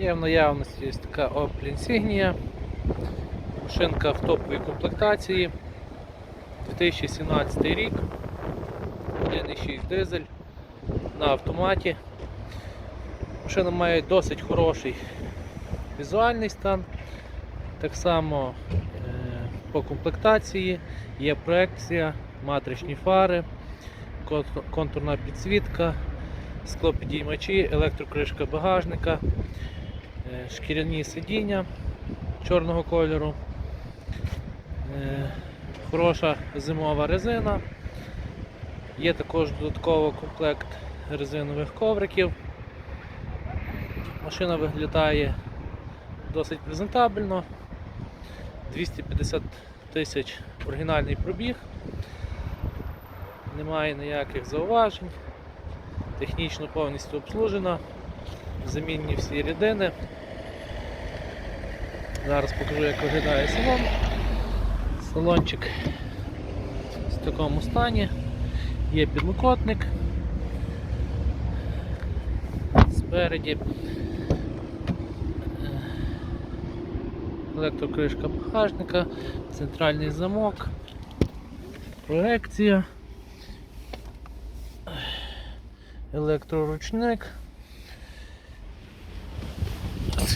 Є в наявності ось така Opel Insignia. Машинка в топовій комплектації. 2017 рік. 1.6 дизель на автоматі. Машина має досить хороший візуальний стан. Так само е, по комплектації є проекція, матричні фари, контурна підсвітка, склопідіймачі, електрокришка багажника, шкіряні сидіння чорного кольору, е, хороша зимова резина. Є також додатково комплект резинових ковриків. Машина виглядає досить презентабельно. 250 тисяч оригінальний пробіг. Немає ніяких зауважень. Технічно повністю обслужена. Замінні всі рідини. Зараз покажу, як виглядає салон. Салончик в такому стані. Є підлокотник. Спереді е, електрокришка багажника, центральний замок, проекція, електроручник,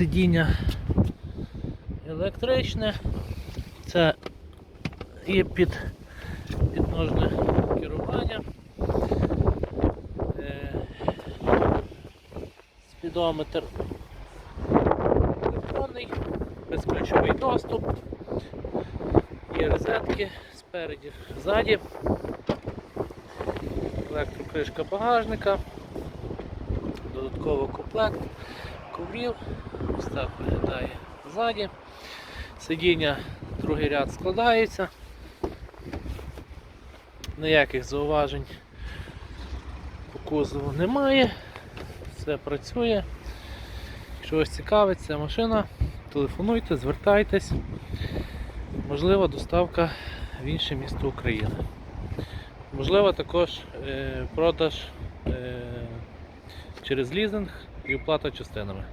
сидіння електричне, це є під підножне керування. Е, Спідометр електронний, безключовий доступ, є розетки спереді, ззаді, електрокришка багажника, додатково комплект коврів, ось так виглядає ззаді. Сидіння другий ряд складається. Ніяких зауважень по кузову немає. Все працює. Якщо вас цікавить ця машина, телефонуйте, звертайтесь. Можлива доставка в інше місто України. Можливо також е, продаж е, через лізинг і оплата частинами.